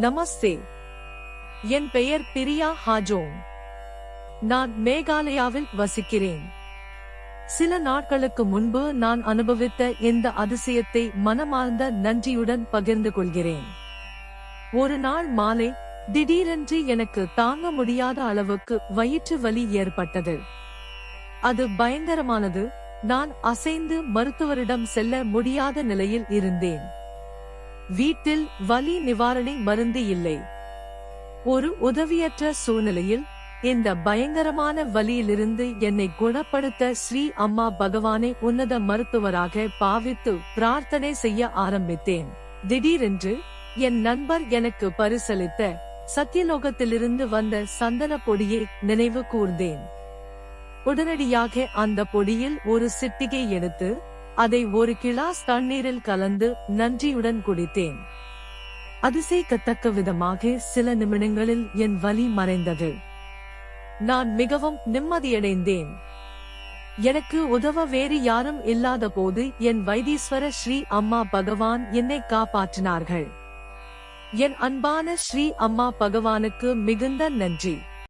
நமஸ்தே. என் பெயர் பிரியா ஹாஜோங். நான் மேகாலயாவில் வசிக்கிறேன். சில நாட்களுக்கு முன்பு நான் அனுபவித்த இந்த அதிசயத்தை மனமார்ந்த நன்றியுடன் பகிர்ந்து கொள்கிறேன். ஒரு நாள் மாலை திடீரென்று எனக்கு தாங்க முடியாத அளவுக்கு வயிற்று வலி ஏற்பட்டது. அது பயங்கரமானது. நான் அசைந்து மருத்துவரிடம் செல்ல முடியாத நிலையில் இருந்தேன். வீட்டில் வலி நிவாரணி மருந்து இல்லை. ஒரு உதவியற்ற சூழ்நிலையில் இந்த பயங்கரமான வலியிலிருந்து என்னை குணப்படுத்த ஸ்ரீ அம்மா பகவானை உன்னத மருத்துவராக பாவித்து பிரார்த்தனை செய்ய ஆரம்பித்தேன். திடீரென்று என் நண்பர் எனக்கு பரிசளித்த சத்தியலோகத்திலிருந்து வந்த சந்தன பொடியை நினைவு கூர்ந்தேன். உடனடியாக அந்த பொடியில் ஒரு சிட்டிகை எடுத்து அதை ஒரு கிளாஸ் தண்ணீரில் கலந்து நன்றியுடன் குடித்தேன். அதிசயிக்கத்தக்க விதமாக சில நிமிடங்களில் என் வலி மறைந்தது. நான் மிகவும் நிம்மதியடைந்தேன். எனக்கு உதவ வேறு யாரும் இல்லாத போது என் வைத்தீஸ்வர ஸ்ரீ அம்மா பகவான் என்னை காப்பாற்றினார்கள். என் அன்பான ஸ்ரீ அம்மா பகவானுக்கு மிகுந்த நன்றி.